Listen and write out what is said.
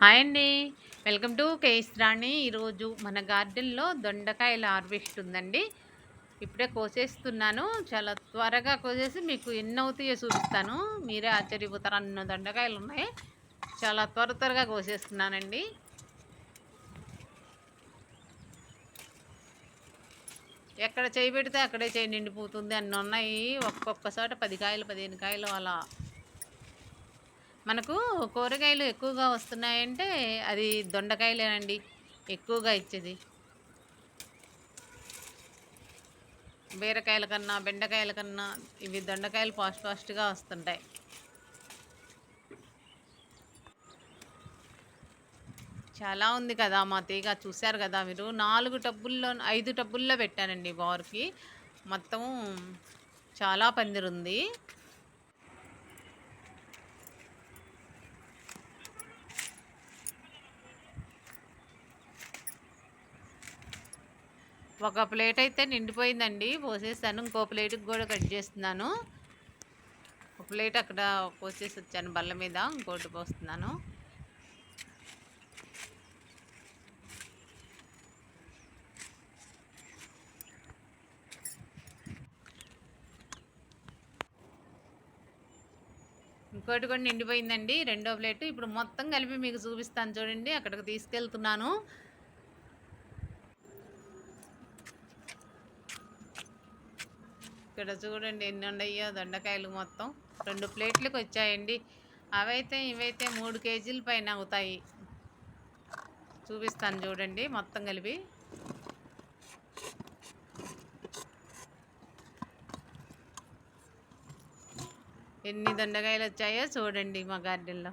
Hi అండి. Welcome to case రాణి ఈరోజు మన గార్డెన్లో దొండకాయల హార్వెస్ట్ ఉందండి. ఇప్పుడే కోసేస్తున్నాను. చాలా త్వరగా కోసేసి మీకు ఎన్ని అవుతాయో చూపిస్తాను. మీరే ఆశ్చర్యపోతారు. అన్న దొండకాయలు ఉన్నాయి. చాలా త్వర త్వరగా కోసేస్తున్నానండి. ఎక్కడ చేయి పెడితే అక్కడే చేయి నిండిపోతుంది. అన్నీ ఉన్నాయి. ఒక్కొక్కసారి పది కాయలు పదిహేను కాయలు అలా మనకు కూరగాయలు ఎక్కువగా వస్తున్నాయంటే అది దొండకాయలేనండి ఎక్కువగా ఇచ్చేది. బీరకాయల కన్నా బెండకాయల కన్నా ఇవి దొండకాయలు ఫాస్ట్ ఫాస్ట్గా వస్తుంటాయి. చాలా ఉంది కదా మా తీగ చూశారు కదా మీరు? నాలుగు టబ్బుల్లో ఐదు టబ్బుల్లో పెట్టానండి బార్కి. మొత్తం చాలా పందిరుంది. ఒక ప్లేట్ అయితే నిండిపోయిందండి. పోసేసాను ఇంకో ప్లేట్కి కూడా కట్ చేస్తున్నాను. ఒక ప్లేట్ అక్కడ పోసేసి వచ్చాను బల్ల మీద. ఇంకోటి పోస్తున్నాను. ఇంకోటి కూడా నిండిపోయిందండి. రెండో ప్లేట్. ఇప్పుడు మొత్తం కలిపి మీకు చూపిస్తాను చూడండి. అక్కడికి తీసుకెళ్తున్నాను. ఇక్కడ చూడండి ఎన్ని ఉన్నాయో దొండకాయలు మొత్తం. రెండు ప్లేట్లకు వచ్చాయండి. అవైతే ఇవైతే మూడు కేజీల పైన అవుతాయి. చూపిస్తాను చూడండి మొత్తం కలిపి. ఎన్ని దొండకాయలు వచ్చాయో చూడండి మా గార్డెన్లో.